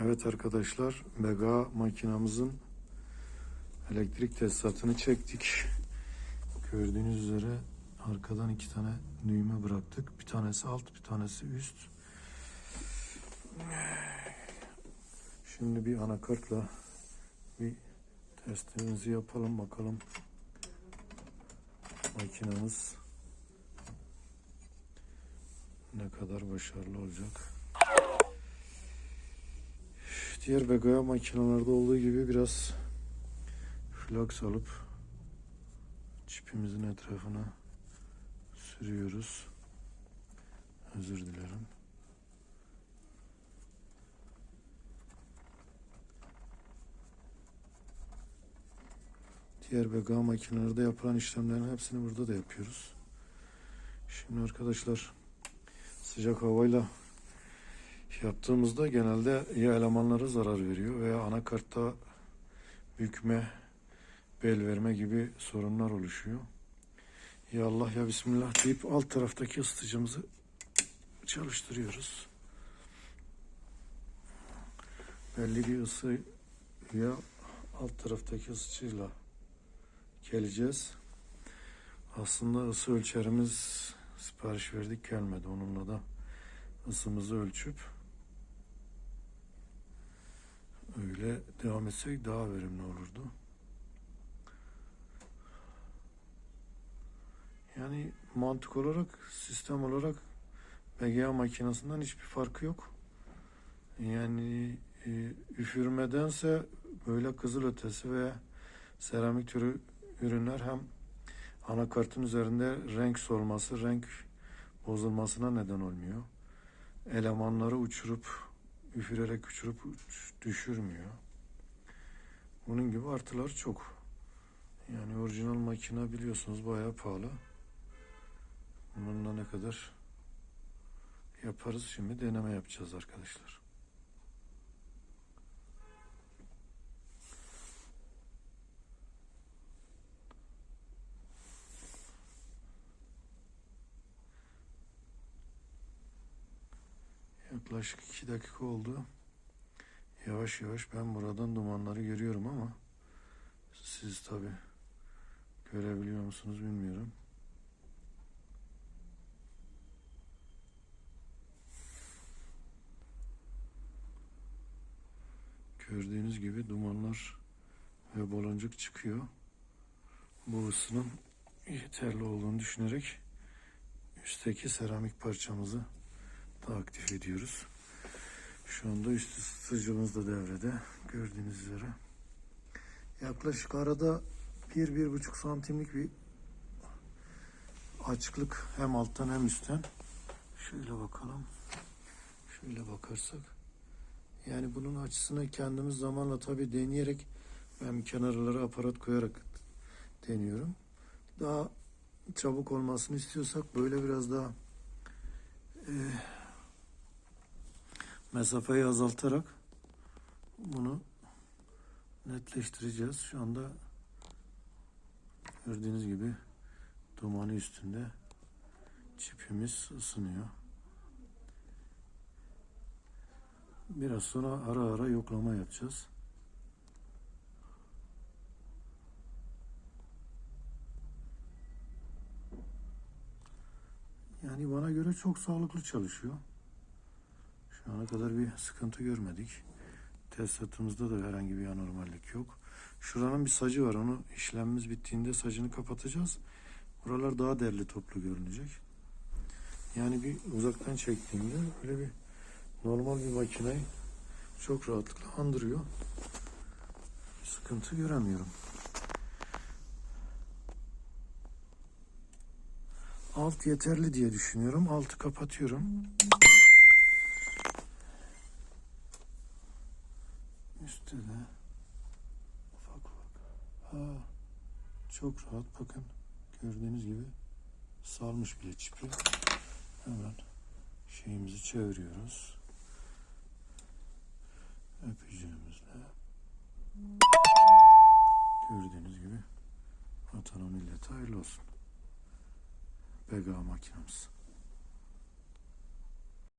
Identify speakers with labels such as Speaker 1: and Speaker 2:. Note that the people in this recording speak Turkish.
Speaker 1: Evet arkadaşlar, Mega makinamızın elektrik tesisatını çektik. Gördüğünüz üzere arkadan iki tane düğme bıraktık. Bir tanesi alt, bir tanesi üst. Şimdi bir anakartla bir testimizi yapalım bakalım. Makinamız ne kadar başarılı olacak. Diğer Begaya makinalarda olduğu gibi biraz flaks alıp çipimizin etrafına sürüyoruz. Özür dilerim. Diğer Begaya makinelerde yapılan işlemlerin hepsini burada da yapıyoruz. Şimdi arkadaşlar sıcak havayla yaptığımızda genelde ya elemanlara zarar veriyor veya anakartta bükme, bel verme gibi sorunlar oluşuyor. Ya Allah ya Bismillah deyip alt taraftaki ısıtıcımızı çalıştırıyoruz. Belli bir ısı ya alt taraftaki ısıtıcıyla geleceğiz. Aslında ısı ölçerimiz sipariş verdik gelmedi. Onunla da ısımızı ölçüp öyle devam etsek daha verimli olurdu. Yani mantık olarak, sistem olarak BGA makinesinden hiçbir farkı yok. Yani e, üfürmedense böyle kızıl ötesi veya seramik türü ürünler hem anakartın üzerinde renk solması, renk bozulmasına neden olmuyor. Elemanları uçurup, üfürerek uçurup uç- düşürmüyor. Bunun gibi artılar çok. Yani orijinal makine biliyorsunuz bayağı pahalı. Bununla ne kadar yaparız şimdi deneme yapacağız arkadaşlar. Yaklaşık iki dakika oldu. Yavaş yavaş ben buradan dumanları görüyorum ama siz tabi görebiliyor musunuz bilmiyorum. Gördüğünüz gibi dumanlar ve baloncuk çıkıyor. Bu ısının yeterli olduğunu düşünerek üstteki seramik parçamızı aktif ediyoruz. Şu anda üst ısıtıcımız da devrede. Gördüğünüz üzere. Yaklaşık arada 1-1,5 santimlik bir açıklık hem alttan hem üstten. Şöyle bakalım. Şöyle bakarsak. Yani bunun açısını kendimiz zamanla tabii deneyerek ben kenarlara aparat koyarak deniyorum. Daha çabuk olmasını istiyorsak böyle biraz daha e, mesafeyi azaltarak bunu netleştireceğiz. Şu anda gördüğünüz gibi dumanı üstünde çipimiz ısınıyor. Biraz sonra ara ara yoklama yapacağız. Yani bana göre çok sağlıklı çalışıyor. Şu ana kadar bir sıkıntı görmedik. Tesisatımızda da herhangi bir anormallik yok. Şuranın bir sacı var. Onu işlemimiz bittiğinde sacını kapatacağız. Buralar daha derli toplu görünecek. Yani bir uzaktan çektiğimde böyle bir normal bir makineyi çok rahatlıkla andırıyor. Sıkıntı göremiyorum. Alt yeterli diye düşünüyorum. Altı kapatıyorum. Üstte de ufak ufak. Ha, çok rahat bakın. Gördüğünüz gibi salmış bile çipi. Hemen şeyimizi çeviriyoruz. Öpücüğümüzle. Gördüğünüz gibi vatana millete hayırlı olsun. Bega makinamız.